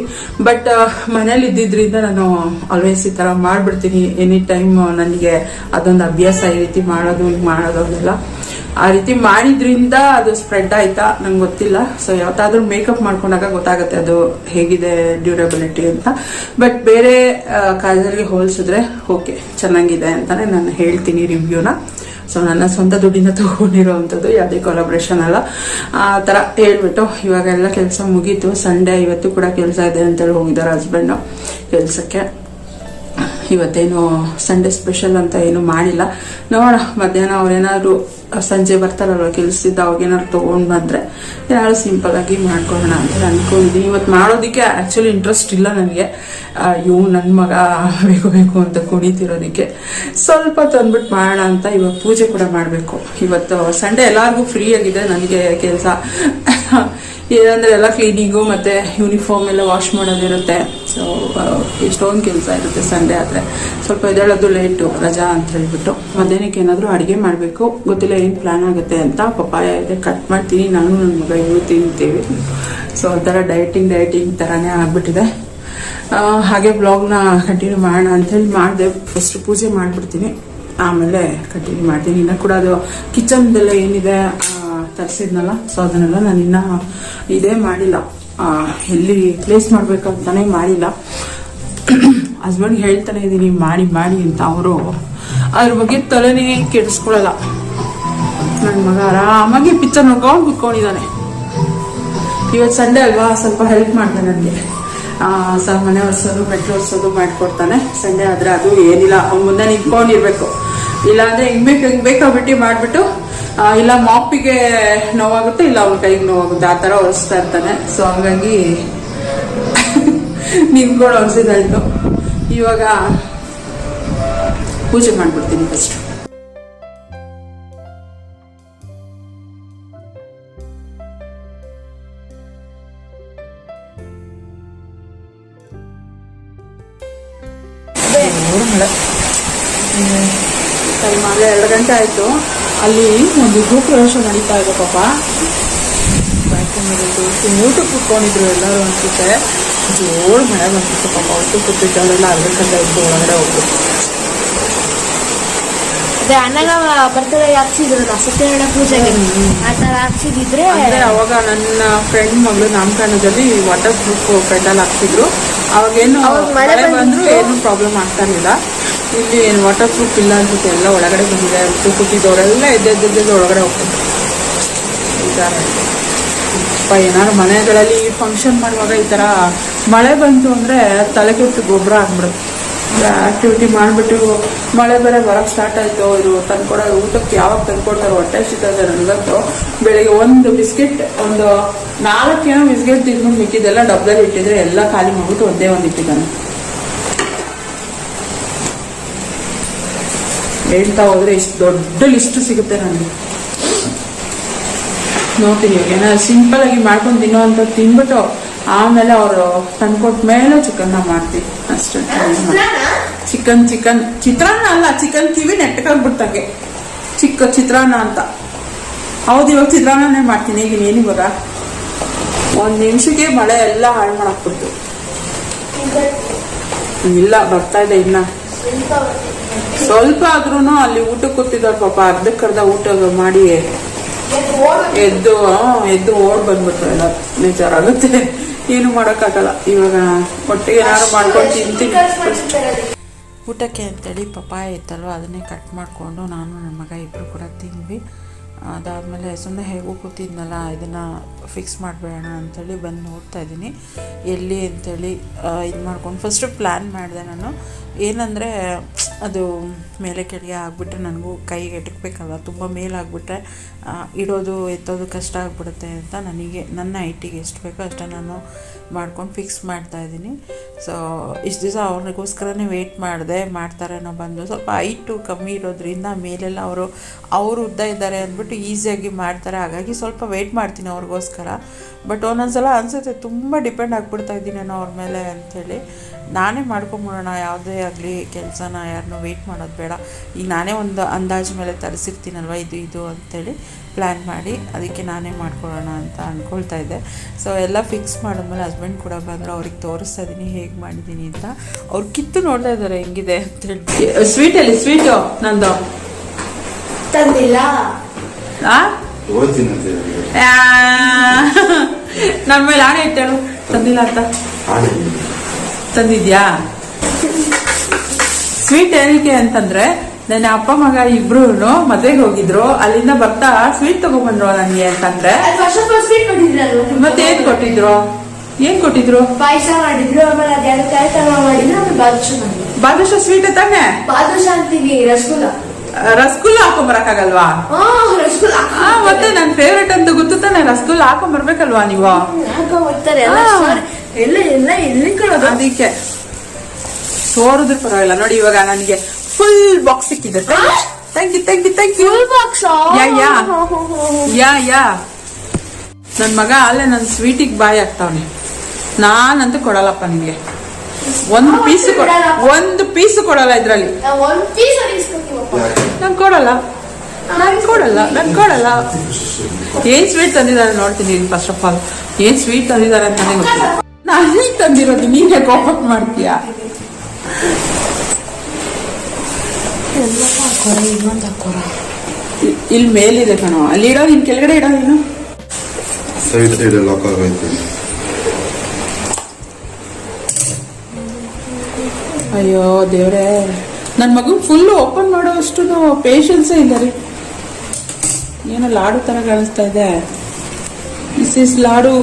ಬಟ್ ಮನೇಲಿ ಇದ್ದಿದ್ರಿಂದ ನಾನು ಆಲ್ವೇಸ್ ಈ ತರ ಮಾಡ್ಬಿಡ್ತೀನಿ. ಎನಿ ಟೈಮ್ ನನಗೆ ಅದೊಂದು ಅಭ್ಯಾಸ ಈ ರೀತಿ ಮಾಡೋದು ಮಾಡೋದು ಅದೆಲ್ಲ. ಆ ರೀತಿ ಮಾಡಿದ್ರಿಂದ ಅದು ಸ್ಪ್ರೆಡ್ ಆಯ್ತಾ? ನಂಗೆ ಗೊತ್ತಿಲ್ಲ. ಸೊ ಯಾವತ್ತಾದ್ರೂ ಮೇಕಪ್ ಮಾಡ್ಕೊಂಡಾಗ ಗೊತ್ತಾಗುತ್ತೆ ಅದು ಹೇಗಿದೆ ಡ್ಯೂರಬಿಲಿಟಿ ಅಂತ. ಬಟ್ ಬೇರೆ ಕಾಜಲ್ಗೆ ಹೋಲಿಸಿದ್ರೆ ಓಕೆ ಚೆನ್ನಾಗಿದೆ ಅಂತಾನೆ ನಾನು ಹೇಳ್ತೀನಿ ರಿವ್ಯೂನ ಸೊ ನನ್ನ ಸ್ವಂತ ದುಡ್ಡಿನ ತಗೊಂಡಿರುವಂಥದ್ದು ಯಾವುದೇ ಕೊಲಾಬ್ರೇಷನ್ ಅಲ್ಲ. ಆ ಥರ ಹೇಳ್ಬಿಟ್ಟು ಇವಾಗೆಲ್ಲ ಕೆಲಸ ಮುಗೀತು. ಸಂಡೇ ಇವತ್ತು ಕೂಡ ಕೆಲಸ ಇದೆ ಅಂತೇಳಿ ಹೋಗಿದ್ದಾರೆ ಹಸ್ಬೆಂಡು ಕೆಲಸಕ್ಕೆ. ಇವತ್ತೇನು ಸಂಡೇ ಸ್ಪೆಷಲ್ ಅಂತ ಏನು ಮಾಡಿಲ್ಲ. ನೋಡೋಣ, ಮಧ್ಯಾಹ್ನ ಅವ್ರೇನಾದ್ರು ಸಂಜೆ ಬರ್ತಾರಲ್ವ, ಕೆಲಸದಿಂದ ತೊಗೊಂಡು ಬಂದ್ರೆ. ಯಾರು ಸಿಂಪಲ್ ಆಗಿ ಮಾಡ್ಕೊಳ್ಳೋಣ ಅಂತ ಅನ್ಕೊಂಡಿದ್ದೀನಿ. ಇವತ್ತು ಮಾಡೋದಕ್ಕೆ ಆ್ಯಕ್ಚುಲಿ ಇಂಟ್ರೆಸ್ಟ್ ಇಲ್ಲ ನನಗೆ. ಇವು ನನ್ನ ಮಗ ಬೇಕು ಬೇಕು ಅಂತ ಕುಣಿತಿರೋದಕ್ಕೆ. ಸ್ವಲ್ಪ ತಂದ್ಬಿಟ್ಟು ಮಾಡೋಣ ಅಂತ ಇವಾಗ ಪೂಜೆ ಕೂಡ ಮಾಡಬೇಕು. ಇವತ್ತು ಸಂಡೇ ಎಲ್ಲರಿಗೂ ಫ್ರೀ ಆಗಿದೆ. ನನಗೆ ಕೆಲಸ. ಏನಂದ್ರೆ ಎಲ್ಲ ಕ್ಲೀನಿಂಗು ಮತ್ತೆ ಯೂನಿಫಾರ್ಮ್ ಎಲ್ಲ ವಾಶ್ ಮಾಡೋದಿರುತ್ತೆ. ಸೊ ಎಷ್ಟೊಂದು ಕೆಲಸ ಇರುತ್ತೆ ಸಂಡೇ ಆದರೆ. ಸ್ವಲ್ಪ ಎದ್ದೇಳೋದು ಲೇಟು ರಜಾ ಅಂತ ಹೇಳ್ಬಿಟ್ಟು. ಮಧ್ಯಾಹ್ನಕ್ಕೆ ಏನಾದರೂ ಅಡುಗೆ ಮಾಡಬೇಕು. ಗೊತ್ತಿಲ್ಲ ಏನು ಪ್ಲಾನ್ ಆಗುತ್ತೆ ಅಂತ ಪಪ್ಪಾಯ ಇದೆ ಕಟ್ ಮಾಡ್ತೀನಿ. ನಾನು ನನ್ನ ಮಗ ಇವರು ತಿಂತೀವಿ. ಸೊ ಒಂಥರ ಡಯಟಿಂಗ್ ಡಯಟಿಂಗ್ ಥರನೇ ಆಗ್ಬಿಟ್ಟಿದೆ. ಹಾಗೆ ಬ್ಲಾಗ್ನ ಕಂಟಿನ್ಯೂ ಮಾಡೋಣ ಅಂತೇಳಿ ಮಾಡಿದೆ. ಫಸ್ಟ್ ಪೂಜೆ ಮಾಡಿಬಿಡ್ತೀನಿ. ಆಮೇಲೆ ಕಂಟಿನ್ಯೂ ಮಾಡ್ತೀನಿ. ಇನ್ನೂ ಕೂಡ ಅದು ಕಿಚನ್ದೆಲ್ಲ ಏನಿದೆ ತರಿಸಿದ್ನಲ್ಲ? ಸೊ ಅದನ್ನೆಲ್ಲ ನಾನು ಇನ್ನ ಇದೇ ಮಾಡಿಲ್ಲ. ಎಲ್ಲಿ ಪ್ಲೇಸ್ ಮಾಡ್ಬೇಕಂತಾನೆ ಮಾಡಿಲ್ಲ. ಹಸ್ಬೆಂಡ್ ಹೇಳ್ತಾನೆ ಇದ್ದೀನಿ ಮಾಡಿ ಮಾಡಿ ಅಂತ ಅವರು ಅದ್ರ ಬಗ್ಗೆ ತಲೆನೇ ಕೆಡಿಸ್ಕೊಳಲ್ಲ. ನನ್ನ ಮಗ ಆರಾಮಾಗಿ ಪಿಕ್ಚರ್ ನೋಡ್ಕೊಂಡು ಕುತ್ಕೊಂಡಿದ್ದಾನೆ. ಇವತ್ತು ಸಂಡೇ ಅಲ್ವಾ? ಸ್ವಲ್ಪ ಹೆಲ್ಪ್ ಮಾಡ್ತಾನೆ ನನಗೆ. ಸರ್, ಮನೆ ಒರೆಸೋದು ಮೆಟ್ಲು ಒರೆಸೋದು ಮಾಡ್ಕೊಡ್ತಾನೆ. ಸಂಡೇ ಆದ್ರೆ ಅದು ಏನಿಲ್ಲ. ಅವ್ನ ಮುಂದೆ ನಿಂತ್ಕೊಂಡಿರ್ಬೇಕು. ಇಲ್ಲಾಂದ್ರೆ ಹಿಂಗ್ ಬೇಕು ಹಿಂಗ್ ಬೇಕಾಗ್ಬಿಟ್ಟು ಮಾಡ್ಬಿಟ್ಟು ಇಲ್ಲ ಮಾಪಿಗೆ ನೋವಾಗುತ್ತೆ ಇಲ್ಲ ಅವ್ನ ಕೈಗೆ ನೋವಾಗುತ್ತೆ. ಆ ತರ ಒರೆಸ್ತಾ ಇರ್ತಾನೆ. ಸೊ ಹಂಗಾಗಿ ನಿಂತ್ಕೊಂಡು ಒರೆಸಿದಾಯ್ತು ಇವಾಗ ಪೂಜೆ ಮಾಡ್ಬಿಡ್ತೀನಿ ಫಸ್ಟ್ ಮಳೆ. ಟೈಮ್ ಆಗಲೇ ಎರಡು ಗಂಟೆ ಆಯಿತು. ಅಲ್ಲಿ ಒಂದು ಗೃಹಪ್ರವೇಶ ನಡೀತಾ ಇದೆ ಪಾಪ. ಊಟಕ್ಕೆ ಕುತ್ಕೊಂಡಿದ್ರು ಎಲ್ಲರೂ ಅನ್ಸುತ್ತೆ. ಜೋರು ಮಳೆ ಬಂದಿತ್ತು ಪಾಪ. ಇದ್ದರೆಲ್ಲ ಅರ್ಧ ಅರ್ಧಕ್ಕಂತ ಇದ್ದು ಒಳಗಡೆ ಹೋಗ್ಬಿಟ್ಟು. ಅದೇ ಅಣ್ಣಗ ಬರ್ತಡೆ ಹಾಕ್ಸಿದ್ರಲ್ಲ ಸತ್ಯನಾರಾಯಣ ಪೂಜೆಗೆ. ಆ ಥರ ಅವಾಗ ನನ್ನ ಫ್ರೆಂಡ್ ಮಗಳು ನಾಮಕರಣದಲ್ಲಿ ವಾಟರ್ ಪ್ರೂಫ್ ಪೆಟಲ್ ಹಾಕ್ಸಿದ್ರು. ಅವಾಗೇನು ಅವಾಗ ಮಳೆ ಮಳೆ ಬಂದ್ರು ಏನು ಪ್ರಾಬ್ಲಮ್ ಆಗ್ತಾ ಇರಲಿಲ್ಲ. ಇಲ್ಲಿ ಏನು ವಾಟರ್ ಪ್ರೂಫ್ ಇಲ್ಲ ಅನ್ಸುತ್ತೆ ಎಲ್ಲ ಒಳಗಡೆ ಬಂದಿದೆ. ಕುಟ್ಟಿದ್ದವರೆಲ್ಲ ಎದ್ದೆದ್ದೆದ್ದು ಒಳಗಡೆ ಹೋಗ್ತಾರೆ. ಏನಾದ್ರು ಮನೆಗಳಲ್ಲಿ ಫಂಕ್ಷನ್ ಮಾಡುವಾಗ ಈ ಥರ ಮಳೆ ಬಂತು ಅಂದರೆ ತಲೆ ಕೆಟ್ಟು ಗೊಬ್ಬರ ಆಗ್ಬಿಡುತ್ತೆ. ಆಕ್ಟಿವಿಟಿ ಮಾಡಿಬಿಟ್ಟು ಮಳೆ ಬೇರೆ ಬರೋಕ್ಕೆ ಸ್ಟಾರ್ಟ್ ಆಯ್ತು. ಇದು ತಂದ್ಕೊಡೋ ಊಟಕ್ಕೆ ಯಾವಾಗ ತಂದ್ಕೊಡ್ತಾರೆ ಹೊಟ್ಟೆ ಸಿಗ್ತದೆ ನನಗಂತೂ ಬೆಳಿಗ್ಗೆ ಒಂದು ಬಿಸ್ಕೆಟ್, ಒಂದು ನಾಲ್ಕೇನೋ ಬಿಸ್ಕೆಟ್ ತಿಂದ್ಬಿಟ್ಟು ಮಿಕ್ಕಿದ್ದೆಲ್ಲ ಡಬ್ಬದಲ್ಲಿ ಇಟ್ಟಿದ್ರೆ ಎಲ್ಲ ಖಾಲಿ ಮಾಡ್ಬಿಟ್ಟು ಒಂದೇ ಒಂದು ಇಟ್ಟಿದ್ದಾನೆ. ಹೇಳ್ತಾ ಹೋದ್ರೆ ಇಷ್ಟು ದೊಡ್ಡ ಲಿಸ್ಟ್ ಸಿಗುತ್ತೆ ನನಗೆ. ನೋಡ್ತೀನಿ ಏನಾದ್ರು ಸಿಂಪಲ್ ಆಗಿ ಮಾಡ್ಕೊಂಡು ತಿನ್ನೋ ಅಂತ ತಿನ್ಬಿಟ್ಟು ಆಮೇಲೆ ಅವರು ತಂದ್ಕೊಟ್ಟ ಮೇಲೆ ಚಿಕನ್ನ ಮಾಡ್ತೀವಿ ಅಷ್ಟೇ. ಚಿಕನ್ ಚಿಕನ್ ಚಿತ್ರಾನ್ನ ಅಲ್ಲ ಚಿಕನ್ ಕಿವಿ ನೆಟ್ಟಕಾಗ್ಬಿಡ್ತಂಗೆ. ಚಿಕ್ಕ ಚಿತ್ರಾನ್ನ ಅಂತ. ಹೌದು, ಇವಾಗ ಚಿತ್ರಾನ್ನನೇ ಮಾಡ್ತೀನಿ. ಈಗ ಏನು ಬರ ಒಂದ್ ನಿಮಿಷಕ್ಕೆ ಮಳೆ ಎಲ್ಲ ಹಾಳು ಮಾಡಾಕ್ಬಿಡ್ತು ಇಲ್ಲ, ಬರ್ತಾ ಇದೆ ಇನ್ನ. ಸ್ವಲ್ಪ ಆದ್ರೂ ಅಲ್ಲಿ ಊಟಕ್ಕೆ ಕೂತಿದ್ದಾರೆ ಪಾಪ ಅರ್ಧಕ್ಕರ್ಧ ಊಟ ಮಾಡಿ ಎದ್ದು ಎದ್ದು ಓಡ್ ಬಂದ್ಬಿಟ್ರು ಎಲ್ಲ. ಬೇಜಾರಾಗುತ್ತೆ. ಏನು ಮಾಡೋಕ್ಕಾಗಲ್ಲ. ಇವಾಗ ಒಟ್ಟಿಗೆ ಏನಾದ್ರು ಮಾಡ್ಕೊಂಡು ತಿಂತೀನಿ. ಊಟಕ್ಕೆ ಅಂತೇಳಿ ಪಪ್ಪಾಯ ಇತ್ತಲ್ವ ಅದನ್ನೇ ಕಟ್ ಮಾಡಿಕೊಂಡು ನಾನು ನನ್ನ ಮಗ ಇಬ್ಬರು ಕೂಡ ತಿಂದ್ವಿ. ಅದಾದಮೇಲೆ ಸುಮ್ಮನೆ ಹೇಗೂ ಕೂತಿದ್ನಲ್ಲ, ಇದನ್ನು ಫಿಕ್ಸ್ ಮಾಡಬೇಡ ಅಂಥೇಳಿ ಬಂದು ನೋಡ್ತಾ ಇದ್ದೀನಿ. ಎಲ್ಲಿ ಅಂಥೇಳಿ ಇದು ಮಾಡ್ಕೊಂಡು ಫಸ್ಟು ಪ್ಲ್ಯಾನ್ ಮಾಡಿದೆ ನಾನು. ಏನಂದರೆ, ಅದು ಮೇಲೆ ಕೆಳಗೆ ಆಗಿಬಿಟ್ರೆ ನನಗೂ ಕೈಗೆ ಎಟಕ್ಬೇಕಲ್ಲ ತುಂಬ ಮೇಲಾಗ್ಬಿಟ್ರೆ ಇಡೋದು, ಎತ್ತೋದು ಕಷ್ಟ ಆಗಿಬಿಡುತ್ತೆ ಅಂತ ನನಗೆ, ನನ್ನ ಐಟಿಗೆ ಎಷ್ಟು ಬೇಕೋ ಅಷ್ಟೇ ನಾನು ಮಾಡ್ಕೊಂಡು ಫಿಕ್ಸ್ ಮಾಡ್ತಾ ಇದ್ದೀನಿ. ಸೊ ಇಷ್ಟು ದಿವಸ ಅವ್ರಿಗೋಸ್ಕರನೇ ವೆಯ್ಟ್ ಮಾಡಿದೆ, ಮಾಡ್ತಾರೇನೋ ಬಂದು. ಸ್ವಲ್ಪ ಹೈಟು ಕಮ್ಮಿ ಇರೋದ್ರಿಂದ ಮೇಲೆಲ್ಲ ಅವರು ಅವರು ಉದ್ದ ಇದ್ದಾರೆ ಅಂದ್ಬಿಟ್ಟು ಈಸಿಯಾಗಿ ಮಾಡ್ತಾರೆ. ಹಾಗಾಗಿ ಸ್ವಲ್ಪ ವೆಯ್ಟ್ ಮಾಡ್ತೀನಿ ಅವ್ರಿಗೋಸ್ಕರ. ಬಟ್ ಒಂದೊಂದ್ಸಲ ಅನಿಸುತ್ತೆ ತುಂಬ ಡಿಪೆಂಡ್ ಆಗಿಬಿಡ್ತಾ ಇದ್ದೀನೇನೋ ಅವ್ರ ಮೇಲೆ ಅಂಥೇಳಿ. ನಾನೇ ಮಾಡ್ಕೊಂಬಿಡೋಣ ಯಾವುದೇ ಆಗಲಿ ಕೆಲಸನ ಯಾರನ್ನೂ ವೆಯ್ಟ್ ಮಾಡೋದು ಬೇಡ. ಈಗ ನಾನೇ ಒಂದು ಅಂದಾಜು ಮೇಲೆ ತರಿಸಿರ್ತೀನಲ್ವ ಇದು ಇದು ಅಂಥೇಳಿ ಪ್ಲ್ಯಾನ್ ಮಾಡಿ ಅದಕ್ಕೆ ನಾನೇ ಮಾಡ್ಕೊಳ್ಳೋಣ ಅಂತ ಅಂದ್ಕೊಳ್ತಾ ಇದ್ದೆ. ಸೊ ಎಲ್ಲ ಫಿಕ್ಸ್ ಮಾಡಿದ್ಮೇಲೆ ಹಸ್ಬೆಂಡ್ ಕೂಡ ಬಂದರೆ ಅವ್ರಿಗೆ ತೋರಿಸ್ತಾ ಇದ್ದೀನಿ ಹೇಗೆ ಮಾಡಿದ್ದೀನಿ ಅಂತ. ಅವ್ರು ಕಿತ್ತು ನೋಡ್ತಾ ಇದ್ದಾರೆ ಹೆಂಗಿದೆ ಅಂತೇಳಿ ಸ್ವೀಟಲ್ಲಿ ಸ್ವೀಟು ನಂದು. ತಂದಿಲ್ಲ. ನನ್ನ ಮೇಲೆ ಆಣೆ ಇಟ್ಟಳು ತಂದಿಲ್ಲ ಅಂತ. ತಂದಿದ್ಯಾ? ಸ್ವೀಟ್ ಏನಕ್ಕೆ ಅಂತಂದ್ರೆ ನನ್ನ ಅಪ್ಪ ಮಗ ಇಬ್ರು ಮದ್ವೆಗೆ ಹೋಗಿದ್ರು. ಅಲ್ಲಿಂದ ಬರ್ತಾ ಸ್ವೀಟ್ ತಗೊಂಡ್ಬಂದ್ರು ನನಗೆ ಅಂತಂದ್ರೆ. ಮತ್ತೆ ಏನ್ ಕೊಟ್ಟಿದ್ರು? ಏನ್ ಕೊಟ್ಟಿದ್ರು? ಪಾಯಸ ಮಾಡಿದ್ರು ಆಮೇಲೆ ಮಾಡಿದ್ರು ಬಾದುಷ ಸ್ವೀಟ್ ತಾನೆ? ಬಾದುಷ ಅಂತೀವಿ ರಸಗುಲ್ಲ. ರಸಗುಲ್ಲ ಹಾಕೊಂಬರಕ್ಕಾಗಲ್ವಾ? ಮತ್ತೆ ನನ್ ಫೇವ್ರೇಟ್ ಅಂತ ಗೊತ್ತು ತಾನೆ ರಸಗುಲ್ಲ ಹಾಕೊಂಬರ್ಬೇಕಲ್ವಾ ನೀವು? ಎಲ್ಲ ಎಲ್ಲ ಎಲ್ಲ ಅದಕ್ಕೆ ಸೋರಿದ್ರು ಪರವಾಗಿಲ್ಲ. ನೋಡಿ ಇವಾಗ ನನಗೆ ಫುಲ್ ಬಾಕ್ಸ್ ಸಿಕ್ಕಿದೆ. Thank you thank you thank you box yeah, yeah. Yeah yeah ನನ್ ಮಗ ಅಲ್ಲೇ ನನ್ ಸ್ವೀಟಿಗೆ ಬಾಯಿ ಆಗ್ತಾವ್ನಿ ನಾನಂತೂ ಕೊಡಲ್ಲಪ್ಪ ನಿಮ್ಗೆ ಒಂದು ಪೀಸ್. ಒಂದು ಪೀಸ್ ಕೊಡಲ್ಲ ಇದ್ರಲ್ಲಿ? ನಂಗೆ ಕೊಡಲ್ಲ. ನಂಗೆ ಕೊಡಲ್ಲ. ನಂಗೆ ಕೊಡಲ್ಲ. ಏನ್ ಸ್ವೀಟ್ ತಂದಿದ್ದಾರೆ ನೋಡ್ತೀನಿ ಫಸ್ಟ್ ಆಫ್ ಆಲ್ ಏನ್ ಸ್ವೀಟ್ ತಂದಿದ್ದಾರೆ ಅಂತಾನೆ ಗೊತ್ತಿಲ್ಲ. ನಾನು ತಂದಿರೋದು ನೀನೇ ಕೋಪಕ್ ಮಾಡ್ತೀಯಾ? ಇಲ್ಲಿ ಮೇಲಿದೆ ಕಣೋ. ಅಲ್ಲಿ ಇಡೋ ನಿನ್ ಕೆಳಗಡೆ ಇಡೋ ನೀನು? ಸೈಡ್ ಸೈಡ್ ಲಾಕ್ ಆಗೈತೆ ಅಯ್ಯೋ ದೇವ್ರೇ ನನ್ನ ಮಗು ಫುಲ್ ಓಪನ್ ಮಾಡೋ ಅಷ್ಟು ಪೇಷನ್ಸೇ ಇಲ್ಲ ರೀ. ಏನೋ ಲಾಡು ತರ ಕಾಣಿಸ್ತಾ ಇದೆ. Is is laddu.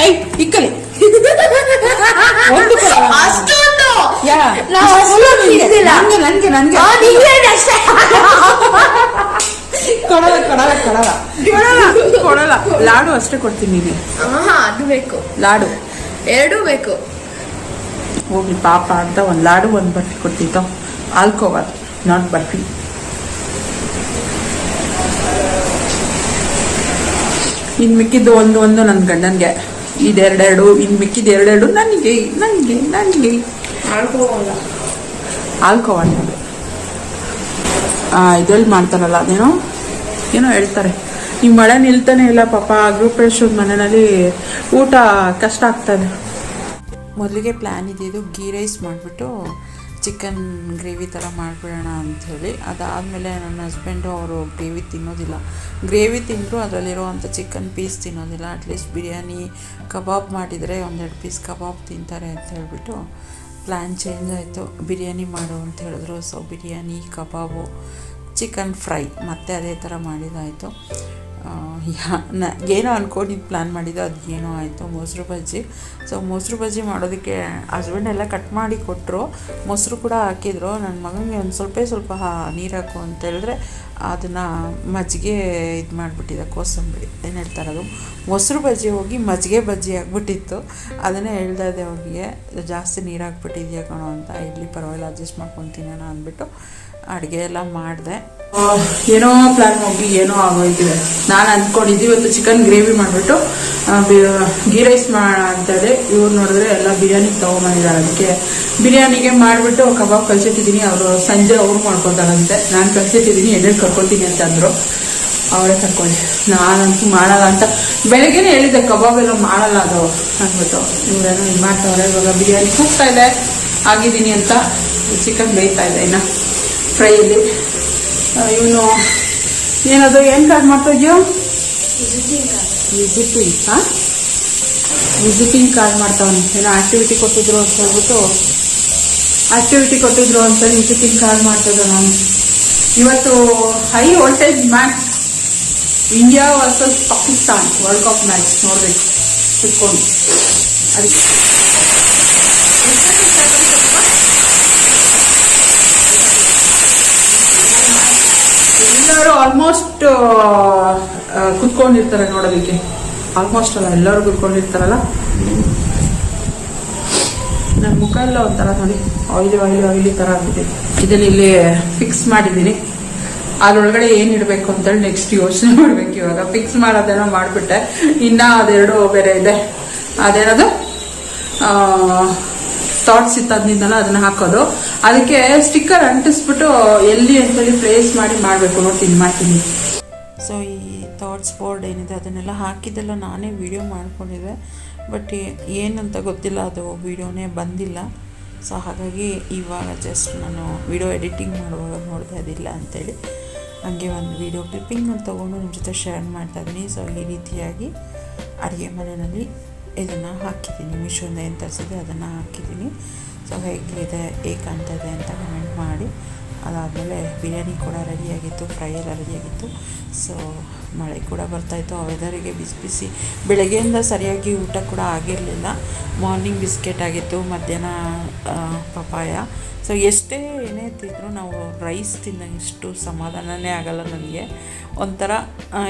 ಐ ಇಕ್ಕಲಿ. ಒಂದು. ಅಷ್ಟೊಂದು. ನನ್ಗೆ ನನ್ಗೆ ಕೊಡಲ್ಲ ಕೊಡಲ್ಲ ಕೊಡಲ್ಲ. ಕೊಡಲ್ಲ. ಲಾಡು ಅಷ್ಟೇ ಕೊಡ್ತೀನಿ ನೀನು. ಅದು ಬೇಕು. ಲಾಡು. ಎರಡೂ ಬೇಕು. ಹೋಗ್ಲಿ ಪಾಪ ಅಂತ ಒಂದು ಲಾಡು ಒಂದು ಬರ್ಫಿ ಕೊಡ್ತಿದ್ದೋ ಆಲ್ಕೋಬಾರ್ ನಾಟ್ ಬರ್ಫಿ ಇನ್ನು ಮಿಕ್ಕಿದ್ದು ಒಂದು ಒಂದು ನನ್ನ ಗಂಡನಿಗೆ. ಇದೆರಡೆರಡು ಇನ್ನು ಮಿಕ್ಕಿದ್ದು ಎರಡೆರಡು ನನಗೆ ನನಗೆ ನನಗೆ. ಮಾಡ್ಕೋಲ್ಲ ಆ ಇದ್ರಲ್ಲಿ ಮಾಡ್ತಾರಲ್ಲ ಅದೇನೋ ಏನೋ ಹೇಳ್ತಾರೆ. ಈ ಮಳೆ ನಿಲ್ತಾನೆ ಇಲ್ಲ ಪಾಪ ಗ್ರೂಪ್ ರೇಷನ್ ಮನೆಯಲ್ಲಿ ಊಟ ಕಷ್ಟ ಆಗ್ತದೆ ಮೊದಲಿಗೆ ಪ್ಲ್ಯಾನ್ ಇದ್ದಿದ್ದು ಗೀ ರೈಸ್ ಮಾಡಿಬಿಟ್ಟು ಚಿಕನ್ ಗ್ರೇವಿ ಥರ ಮಾಡಿಬಿಡೋಣ ಅಂಥೇಳಿ. ಅದಾದಮೇಲೆ ನನ್ನ ಹಸ್ಬೆಂಡು ಅವರು ಗ್ರೇವಿ ತಿನ್ನೋದಿಲ್ಲ. ಗ್ರೇವಿ ತಿಂದರೂ ಅದರಲ್ಲಿರುವಂಥ ಚಿಕನ್ ಪೀಸ್ ತಿನ್ನೋದಿಲ್ಲ. ಅಟ್ಲೀಸ್ಟ್ ಬಿರಿಯಾನಿ, ಕಬಾಬ್ ಮಾಡಿದರೆ ಒಂದೆರಡು ಪೀಸ್ ಕಬಾಬ್ ತಿಂತಾರೆ ಅಂತ ಹೇಳಿಬಿಟ್ಟು ಪ್ಲ್ಯಾನ್ ಚೇಂಜ್ ಆಯಿತು. ಬಿರಿಯಾನಿ ಮಾಡು ಅಂತ ಹೇಳಿದ್ರು. So biryani, kebab chicken fry ಮತ್ತೆ ಅದೇ ಥರ ಮಾಡಿದಾಯಿತು ಯಾ, ನ, ಏನೋ ಅಂದ್ಕೊಂಡಿದ್ದು ಪ್ಲ್ಯಾನ್ ಮಾಡಿದ್ದು, ಅದು ಏನೋ ಆಯಿತು, ಮೊಸರು ಬಜ್ಜಿ. ಸೊ ಮೊಸರು ಬಜ್ಜಿ ಮಾಡೋದಕ್ಕೆ ಹಸ್ಬೆಂಡ್ ಎಲ್ಲ ಕಟ್ ಮಾಡಿ ಕೊಟ್ಟರು ಮೊಸರು ಕೂಡ ಹಾಕಿದ್ರು. ನನ್ನ ಮಗನಿಗೆ ಒಂದು ಸ್ವಲ್ಪ ಸ್ವಲ್ಪ ನೀರು ಹಾಕು ಅಂತ ಹೇಳಿದ್ರೆ ಅದನ್ನು ಮಜ್ಜಿಗೆ ಇದು ಮಾಡಿಬಿಟ್ಟಿದೆ, ಕೋಸಂಬರಿ. ಏನು ಹೇಳ್ತಾರೆ ಅದು? ಮೊಸರು ಬಜ್ಜಿ ಹೋಗಿ ಮಜ್ಜಿಗೆ ಬಜ್ಜಿ ಆಗಿಬಿಟ್ಟಿತ್ತು. ಅದನ್ನೇ ಹೇಳ್ತಾ ಇದ್ದೆ ಅವ್ರಿಗೆ ಜಾಸ್ತಿ ನೀರು ಹಾಕ್ಬಿಟ್ಟಿದ್ಯಾ ಕಣೋ ಅಂತ. ಇಲ್ಲಿ ಪರವಾಗಿಲ್ಲ ಅಡ್ಜಸ್ಟ್ ಮಾಡ್ಕೊತೀನೇನ ಅಂದ್ಬಿಟ್ಟು. ಅಡುಗೆ ಎಲ್ಲ ಮಾಡಿದೆ. ಏನೋ ಪ್ಲ್ಯಾನ್ ಹೋಗಿ, ಏನೋ ಆಗೋಯ್ತಿದೆ. ನಾನು ಅಂದ್ಕೊಂಡಿದ್ದೆ ಇವತ್ತು ಚಿಕನ್ ಗ್ರೇವಿ ಮಾಡಿಬಿಟ್ಟು ಗೀ ರೈಸ್ ಅಂತೇಳಿ ಇವ್ರು ನೋಡಿದ್ರೆ ಎಲ್ಲ ಬಿರಿಯಾನಿ ತೊಗೊಂಬಂದಿದ್ದಾರೆ. ಅದಕ್ಕೆ ಬಿರಿಯಾನಿಗೆ ಮಾಡಿಬಿಟ್ಟು ಕಬಾಬ್ ಕಲ್ಸಿಟ್ಟಿದ್ದೀನಿ. ಅವರು ಸಂಜೆ ಅವ್ರು ಮಾಡ್ಕೊತಾರಂತೆ. ನಾನು ಕಲ್ಸಿಟ್ಟಿದ್ದೀನಿ ಎಣ್ಣೆ ಕರ್ಕೊತೀನಿ ಅಂತ ಅಂದರು. ಅವರೇ ಕರ್ಕೊಳ್ಳಿ ನಾನಂತೂ ಮಾಡಲ್ಲ ಅಂತ ಬೆಳಗ್ಗೆನೇ ಹೇಳಿದ್ದೆ, ಕಬಾಬ್ ಎಲ್ಲ ಮಾಡಲ್ಲ ಅದು ಅಂದ್ಬಿಟ್ಟು. ಇವರೇನೋ ಇದು ಮಾಡ್ತಾವ್ರೆ, ಇವಾಗ ಬಿರಿಯಾನಿ ಕೂಗ್ತಾ ಇದೆ. ಆಗಿದ್ದೀನಿ ಅಂತ. ಚಿಕನ್ ಬೇಯ್ತಾ ಇದೆ ಇನ್ನು. ಫ್ರೈಯಲ್ಲಿ. ಇವನು ಏನದು, ಏನು ಕಾರ್ಡ್ ಮಾಡ್ತಾ ಇದೆಯೋ? ವಿಸಿಟಿಂಗ್ ಹಾಂ ವಿಸಿಟಿಂಗ್ ಕಾರ್ಡ್ ಮಾಡ್ತಾವನು. ಏನೋ ಆಕ್ಟಿವಿಟಿ ಕೊಟ್ಟಿದ್ರು ಅಂತ ಹೇಳ್ಬಿಟ್ಟು ಆಕ್ಟಿವಿಟಿ ಕೊಟ್ಟಿದ್ರು ಅಂತ ವಿಸಿಟಿಂಗ್ ಕಾರ್ಡ್ ಮಾಡ್ತಿದ್ದೆ ನಾನು. ಇವತ್ತು high voltage match India versus Pakistan world cup match ನೋಡಬೇಕು. ಕುತ್ಕೊಂಡು ಅದಕ್ಕೆ ಎಲ್ಲರೂ ಆಲ್ಮೋಸ್ಟ್ ಕುತ್ಕೊಂಡಿರ್ತಾರೆ ನೋಡೋದಕ್ಕೆ. ಆಲ್ಮೋಸ್ಟ್ ಅಲ್ಲ, ಎಲ್ಲರೂ ಕುತ್ಕೊಂಡಿರ್ತಾರಲ್ಲ? ನನ್ನ ಮುಖ ಎಲ್ಲ ಒಂಥರ ನೋಡಿ ಆಯಿಲಿ ಆಯಿಲಿ ಆಯಿಲಿ ಥರ ಆಗಿದೆ. ಇದನ್ನ ಇಲ್ಲಿ ಫಿಕ್ಸ್ ಮಾಡಿದ್ದೀನಿ. ಅದ್ರೊಳಗಡೆ ಏನು ಇಡಬೇಕು ಅಂತೇಳಿ ನೆಕ್ಸ್ಟ್ ಯೋಚನೆ ಮಾಡ್ಬೇಕು ಇವಾಗ. ಫಿಕ್ಸ್ ಮಾಡೋದೇನೋ ಮಾಡಿಬಿಟ್ಟೆ. ಇನ್ನ ಅದೆರಡು ಬೇರೆ ಇದೆ. ಅದೇನದು? ಥಾಟ್ಸ್ ಇತ್ತು ಅದನ್ನಿಂದಲ್ಲ ಅದನ್ನ ಹಾಕೋದು. ಅದಕ್ಕೆ ಸ್ಟಿಕ್ಕರ್ ಅಂಟಿಸ್ಬಿಟ್ಟು ಎಲ್ಲಿ ಅಂತೇಳಿ ಪ್ಲೇಸ್ ಮಾಡಿ ಮಾಡಬೇಕು ನೋಡ್ತೀನಿ ಮಾಡ್ತೀನಿ ಸೊ ಈ ಥಾಟ್ಸ್ ಬೋರ್ಡ್ ಏನಿದೆ ಅದನ್ನೆಲ್ಲ ಹಾಕಿದ್ದೆಲ್ಲ ನಾನೇ ವಿಡಿಯೋ ಮಾಡ್ಕೊಂಡಿದ್ದೆ. ಬಟ್ ಏನಂತ ಗೊತ್ತಿಲ್ಲ, ಅದು ವಿಡಿಯೋನೇ ಬಂದಿಲ್ಲ. ಸೊ ಹಾಗಾಗಿ ಇವಾಗ ಜಸ್ಟ್ ನಾನು ವಿಡಿಯೋ ಎಡಿಟಿಂಗ್ ಮಾಡುವಾಗ ನೋಡ್ತಾ ಇದ್ದಿಲ್ಲ ಅಂತೇಳಿ. ಹಾಗೆ ಒಂದು ವಿಡಿಯೋ ಕ್ಲಿಪ್ಪಿಂಗ್ ತೊಗೊಂಡು ನಿಮ್ಮ ಜೊತೆ ಶೇರ್ ಮಾಡ್ತಾ ಇದ್ದೀನಿ. ಸೊ ಈ ರೀತಿಯಾಗಿ ಅಡುಗೆ ಮನೆಯಲ್ಲಿ ಇದನ್ನು ಹಾಕಿದ್ದೀನಿ. ಮೀಶೋಯಿಂದ ಏನು ತರಿಸಿದೆ ಅದನ್ನು ಹಾಕಿದ್ದೀನಿ. ಸೊ ಹೇಗಿದೆ ಹೇಗೆ ಇದೆ ಅಂತ ಕಮೆಂಟ್ ಮಾಡಿ. ಅದಾದಮೇಲೆ ಬಿರಿಯಾನಿ ಕೂಡ ರೆಡಿಯಾಗಿತ್ತು, ಫ್ರೈ ಎಲ್ಲ ರೆಡಿಯಾಗಿತ್ತು. ಸೊ ಮಳೆ ಕೂಡ ಬರ್ತಾಯಿತ್ತು ಆ ವೆದರಿಗೆ ಬಿಸಿ ಬಿಸಿ ಬೆಳಗ್ಗೆಯಿಂದ ಸರಿಯಾಗಿ ಊಟ ಕೂಡ ಆಗಿರಲಿಲ್ಲ. ಮಾರ್ನಿಂಗ್ ಬಿಸ್ಕೆಟ್ ಆಗಿತ್ತು, ಮಧ್ಯಾಹ್ನ ಪಪಾಯ ಸೊ ಎಷ್ಟೇ ಏನೇ ತಿಂದರೂ ನಾವು ರೈಸ್ ತಿನ್ನೋಷ್ಟು ಸಮಾಧಾನನೇ ಆಗಲ್ಲ ನನಗೆ ಒಂಥರ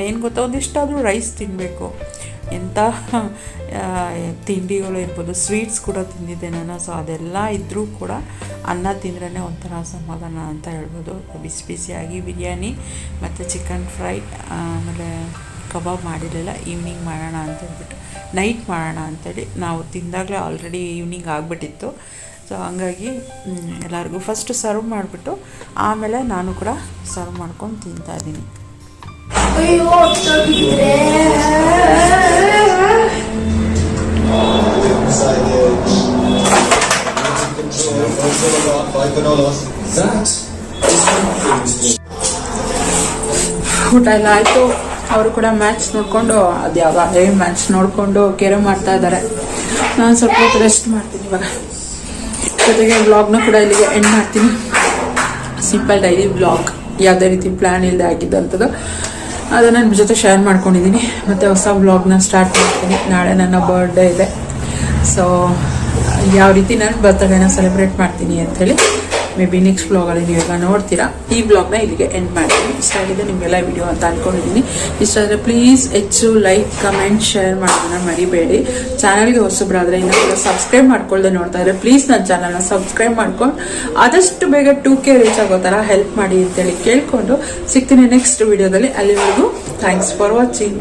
ಏನು ಗೊತ್ತಾ? ಒಂದಿಷ್ಟಾದರೂ ರೈಸ್ ತಿನ್ನಬೇಕು ಎಂಥ ತಿಂಡಿಗಳು ಇರ್ಬೋದು ಸ್ವೀಟ್ಸ್ ಕೂಡ ತಿಂದಿದ್ದೆ ನಾನು. ಸೊ ಅದೆಲ್ಲ ಇದ್ದರೂ ಕೂಡ ಅನ್ನ ತಿಂದ್ರೇ ಒಂಥರ ಸಮಾಧಾನ ಅಂತ ಹೇಳ್ಬೋದು. ಬಿಸಿ ಬಿಸಿಯಾಗಿ ಬಿರಿಯಾನಿ ಮತ್ತು ಚಿಕನ್ ಫ್ರೈ ಆಮೇಲೆ ಕಬಾಬ್ ಮಾಡಿರಲಿಲ್ಲ. ಈವ್ನಿಂಗ್ ಮಾಡೋಣ ಅಂತ ಹೇಳ್ಬಿಟ್ಟು ನೈಟ್ ಮಾಡೋಣ ಅಂತೇಳಿ ನಾವು ತಿಂದಾಗಲೇ ಆಲ್ರೆಡಿ ಈವ್ನಿಂಗ್ ಆಗಿಬಿಟ್ಟಿತ್ತು. ಸೊ ಹಂಗಾಗಿ ಎಲ್ಲರಿಗೂ ಫಸ್ಟ್ ಸರ್ವ್ ಮಾಡಿಬಿಟ್ಟು ಆಮೇಲೆ ನಾನು ಕೂಡ ಸರ್ವ್ ಮಾಡ್ಕೊಂಡು ತಿಂತಾ ಇದ್ದೀನಿ. ಊಟ ಎಲ್ಲ ಆಯಿತು ಅವರು ಕೂಡ ಮ್ಯಾಚ್ ನೋಡ್ಕೊಂಡು ಅದ್ಯಾವ ಯಾವ ಮ್ಯಾಚ್ ನೋಡ್ಕೊಂಡು ಕೇರೆ ಮಾಡ್ತಾ ಇದ್ದಾರೆ. ನಾನು ಸ್ವಲ್ಪ ಹೊತ್ತು ರೆಸ್ಟ್ ಮಾಡ್ತೀನಿ ಇವಾಗ. ಜೊತೆಗೆ ವ್ಲಾಗ್ನ ಕೂಡ ಇಲ್ಲಿಗೆ ಎಂಡ್ ಮಾಡ್ತೀನಿ. ಸಿಂಪಲ್ ಡೈಲಿ ಬ್ಲಾಗ್ ಯಾವುದೇ ರೀತಿ ಪ್ಲ್ಯಾನ್ ಇಲ್ಲದೆ ಆಗಿದ್ದಂಥದ್ದು. ಅದನ್ನು ನಿಮ್ಮ ಜೊತೆ ಶೇರ್ ಮಾಡ್ಕೊಂಡಿದ್ದೀನಿ. ಮತ್ತು ಹೊಸ ವ್ಲಾಗ್ನ ಸ್ಟಾರ್ಟ್ ಮಾಡ್ತೀನಿ. ನಾಳೆ ನನ್ನ ಬರ್ಡೇ ಇದೆ. ಸೊ ಯಾವ ರೀತಿ ನಾನು ಬರ್ತಡೇನ ಸೆಲೆಬ್ರೇಟ್ ಮಾಡ್ತೀನಿ ಅಂಥೇಳಿ ಮೇ ಬಿ ನೆಕ್ಸ್ಟ್ ಬ್ಲಾಗಲ್ಲಿ ನೀವು ಇವಾಗ ನೋಡ್ತೀರಾ. ಈ ಬ್ಲಾಗ್ನ ಇಲ್ಲಿಗೆ ಎಂಡ್ ಮಾಡ್ತೀನಿ. ಇಷ್ಟ ಆಗಿದೆ ನಿಮಗೆಲ್ಲ ವಿಡಿಯೋ ಅಂತ ಅಂದ್ಕೊಂಡಿದ್ದೀನಿ ಇಷ್ಟ ಆದರೆ ಪ್ಲೀಸ್ ಹೆಚ್ಚು ಲೈಕ್ ಕಮೆಂಟ್ ಶೇರ್ ಮಾಡೋದನ್ನ ಮರಿಬೇಡಿ. ಚಾನಲ್ಗೆ ಹೊಸಬ್ರಾದ್ರೆ ಇನ್ನೂ ಕೂಡ ಸಬ್ಸ್ಕ್ರೈಬ್ ಮಾಡ್ಕೊಳ್ಳದೆ ನೋಡ್ತಾ ಇದ್ರೆ ಪ್ಲೀಸ್ ನನ್ನ ಚಾನಲ್ನ ಸಬ್ಸ್ಕ್ರೈಬ್ ಮಾಡ್ಕೊಂಡು, ಆದಷ್ಟು ಬೇಗ ಟೂ ಕೆ ರೀಚ್ ಆಗೋ ಥರ ಹೆಲ್ಪ್ ಮಾಡಿ ಅಂತೇಳಿ ಕೇಳಿಕೊಂಡು ಸಿಗ್ತೀನಿ ನೆಕ್ಸ್ಟ್ ವಿಡಿಯೋದಲ್ಲಿ ಅಲ್ಲಿವರೆಗೂ ಥ್ಯಾಂಕ್ಸ್ ಫಾರ್ ವಾಚಿಂಗ್